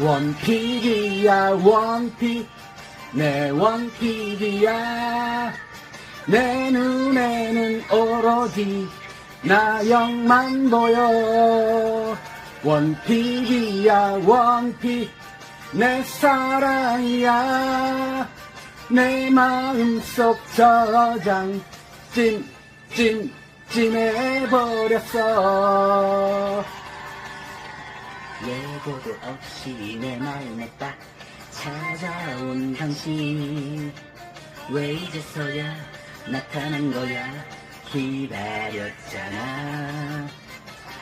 원픽이야 원픽 내 원픽이야. 내 눈에는 오로지 나영만 보여. 원픽이야 원픽 내 사랑이야. 내 마음속 저장 찜찜 찜해버렸어 예고도 없이 내 마음에 딱 찾아온 당신. 왜 이제서야 나타난 거야? 기다렸잖아.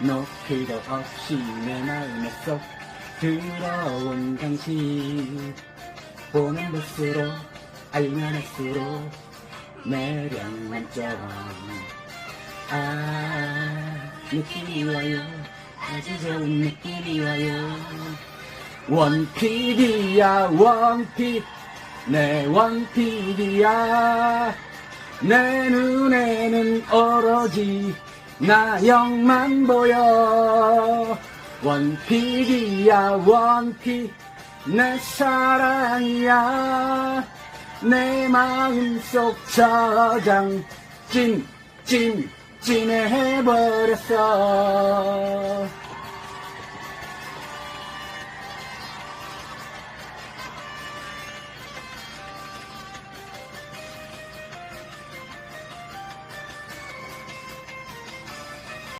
노크도 없이 내 마음에 쏙 들어온 당신. 보면 볼수록 알면 할수록 매력 만점 아 느낌이 와요 아주 좋은 느낌이 와요. 원픽이야 원픽 내 원픽이야. 내 눈에는 오로지 나영만 보여. 원픽이야 원픽 내 사랑이야. 내 마음속 저장 찜찜 찜해버렸어